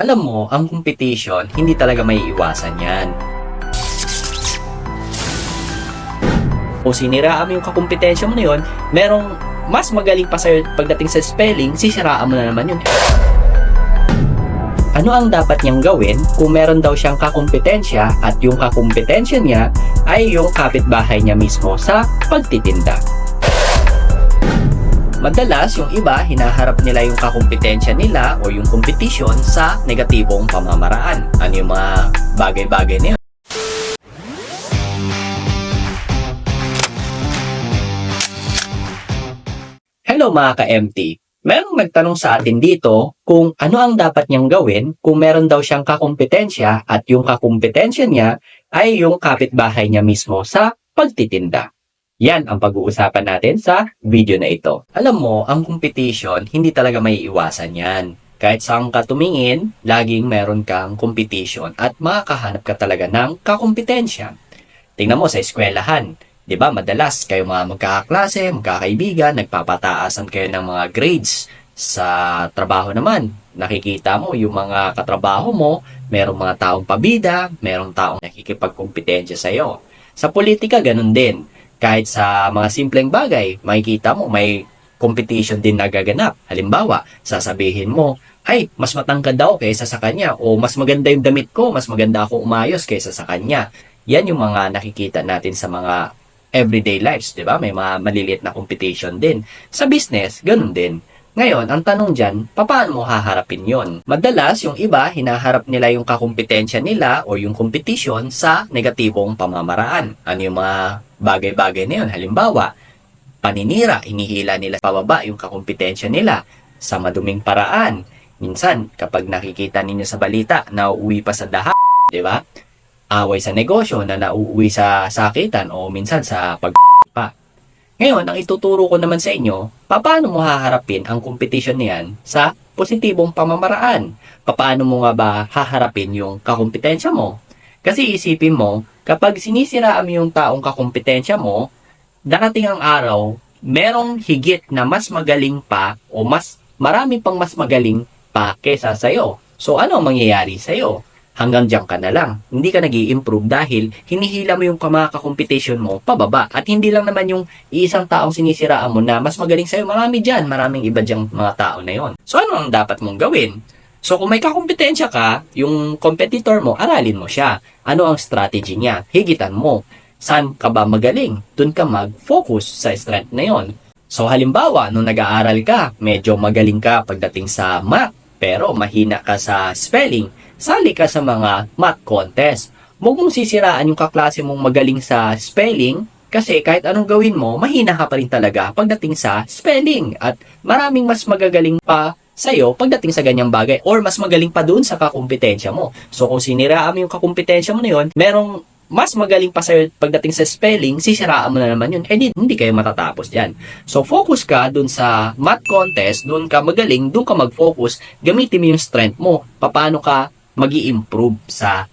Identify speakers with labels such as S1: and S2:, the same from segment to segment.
S1: Alam mo, ang competition, hindi talaga may iwasan yan. Kung siniraan mo yung kakumpetensya mo na yun, merong mas magaling pa sa'yo pagdating sa spelling, sisiraan mo na naman yun. Ano ang dapat niyang gawin kung meron daw siyang kakumpetensya at yung kakumpetensya niya ay yung kapitbahay niya mismo sa pagtitinda? Madalas, yung iba, hinaharap nila yung kakumpetensya nila o yung competition sa negatibong pamamaraan. Ano yung mga bagay-bagay na? Hello mga ka-MT! Merong nagtanong sa atin dito kung ano ang dapat niyang gawin kung meron daw siyang kakumpetensya at yung kakumpetensya niya ay yung kapitbahay niya mismo sa pagtitinda. Yan ang pag-uusapan natin sa video na ito. Alam mo, ang competition, hindi talaga may iwasan yan. Kahit saan ka tumingin, laging meron kang competition at makakahanap ka talaga ng kakumpetensya. Tingnan mo sa eskwelahan, 'di ba? Madalas kayo mga magkakaklase, magkakaibigan, nagpapataasan kayo ng mga grades. Sa trabaho naman, nakikita mo yung mga katrabaho mo, merong mga taong pabida, merong taong nakikipagkompetensya sa iyo. Sa politika ganun din. Kahit sa mga simpleng bagay, makikita mo may competition din nagaganap. Halimbawa, sasabihin mo, ay, mas matangkad daw kaysa sa kanya o mas maganda yung damit ko, mas maganda ako umayos kaysa sa kanya. Yan yung mga nakikita natin sa mga everyday lives, di ba? May mga maliliit na competition din. Sa business, ganun din. Ngayon, ang tanong dyan, paano mo haharapin yon? Madalas, yung iba, hinaharap nila yung kakumpetensya nila o yung competition sa negatibong pamamaraan. Ano yung mga bagay-bagay na yun? Halimbawa, paninira, hinihila nila pababa yung kakumpetensya nila sa maduming paraan. Minsan, kapag nakikita ninyo sa balita na uuwi pa sa daha, di ba? Away sa negosyo na nauuwi sa sakitan o minsan sa pag pa. Ngayon, ang ituturo ko naman sa inyo, paano mo haharapin ang competition niyan sa positibong pamamaraan? Paano mo nga ba haharapin yung kakumpetensya mo? Kasi isipin mo, kapag sinisiraan mo yung taong kakumpetensya mo, darating ang araw, merong higit na mas magaling pa o mas marami pang mas magaling pa kesa sa'yo. So ano ang mangyayari sa'yo? Hanggang diyan ka na lang. Hindi ka nag improve dahil hinihila mo yung mga competition mo pababa. At hindi lang naman yung isang taong sinisiraan mo na mas magaling sa'yo. Marami dyan. Maraming iba diyang mga tao na yon. So ano ang dapat mong gawin? So kung may kakumpetensya ka, yung competitor mo, aralin mo siya. Ano ang strategy niya? Higitan mo. Saan ka ba magaling? Doon ka mag-focus sa strength na yon. So halimbawa, nung nag-aaral ka, medyo magaling ka pagdating sa math, pero mahina ka sa spelling, sali ka sa mga math contest. Huwag mong sisiraan yung kaklase mong magaling sa spelling kasi kahit anong gawin mo, mahina ka pa rin talaga pagdating sa spelling. At maraming mas magagaling pa sa'yo pagdating sa ganyang bagay or mas magaling pa dun sa kakumpetensya mo. So kung siniraan mo yung kakumpetensya mo na yun, merong mas magaling pa sa'yo pagdating sa spelling, sisiraan mo na naman yun. Eh, di, hindi kayo matatapos dyan. So, focus ka dun sa math contest, dun ka magaling, dun ka mag-focus, gamitin mo yung strength mo. Paano ka mag improve sa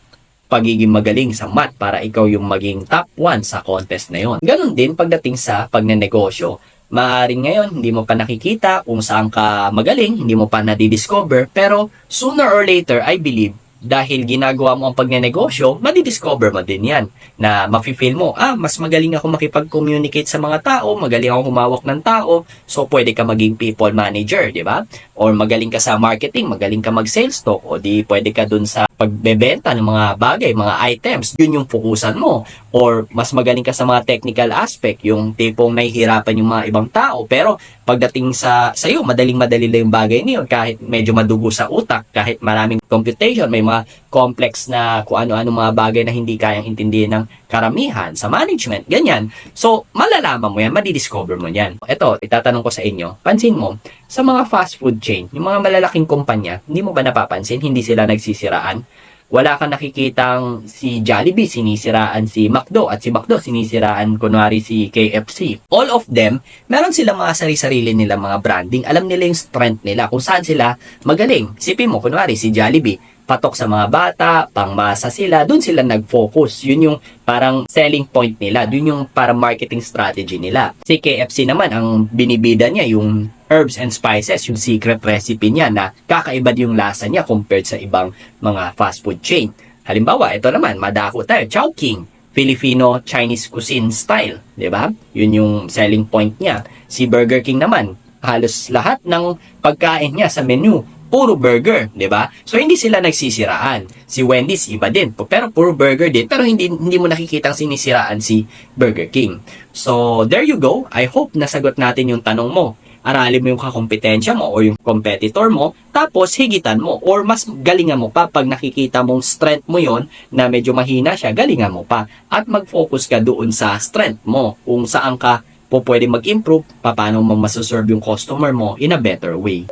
S1: pagiging magaling sa math para ikaw yung maging top 1 sa contest na yon. Ganon din pagdating sa pagnenegosyo. Maaring ngayon, hindi mo pa nakikita kung saan ka magaling, hindi mo pa nadidiscover, pero sooner or later, I believe, dahil ginagawa mo ang pagnenegosyo, madidiscover mo din yan. Na mafe-feel mo, ah, mas magaling ako makipag-communicate sa mga tao, magaling ako humawak ng tao, so pwede ka maging people manager, di ba? Or magaling ka sa marketing, magaling ka mag-sales talk, o di pwede ka dun sa pagbebenta ng mga bagay, mga items, yun yung fokusan mo. Or mas magaling ka sa mga technical aspect, yung tipong nahihirapan yung mga ibang tao, pero pagdating sa sa'yo, madaling-madali lang yung bagay niyon kahit medyo madugo sa utak, kahit maraming computation, may mga complex na kung ano-ano mga bagay na hindi kayang intindihin ng karamihan sa management, ganyan. So, malalaman mo yan, madidiscover mo yan. Ito, itatanong ko sa inyo, pansin mo, sa mga fast food chain, yung mga malalaking kumpanya, hindi mo ba napapansin, hindi sila nagsisiraan? Wala kang nakikitang si Jollibee sinisiraan si McDo at si McDo sinisiraan kunwari si KFC. All of them, meron silang mga sarili-sarili nila mga branding. Alam nila yung strength nila kung saan sila magaling. Sipin mo, kunwari si Jollibee, patok sa mga bata, pangmasa sila, doon sila nag-focus. Yun yung parang selling point nila, doon yung parang marketing strategy nila. Si KFC naman, ang binibida niya yung herbs and spices, yung secret recipe niya na kakaiba yung lasa niya compared sa ibang mga fast food chain. Halimbawa, ito naman, madako tayo, Chowking, Filipino Chinese cuisine style, 'di ba? Yun yung selling point niya. Si Burger King naman, halos lahat ng pagkain niya sa menu puro burger, 'di ba? So hindi sila nagsisiraan. Si Wendy's iba din, pero puro burger din, pero hindi hindi mo nakikitang sinisiraan si Burger King. So there you go. I hope nasagot natin yung tanong mo. Aralin mo yung kakompetensya mo o yung competitor mo, tapos higitan mo or mas galingan mo pa pag nakikita mong strength mo yon na medyo mahina siya, galingan mo pa. At mag-focus ka doon sa strength mo, kung saan ka po pwede mag-improve, paano mo masaserve yung customer mo in a better way.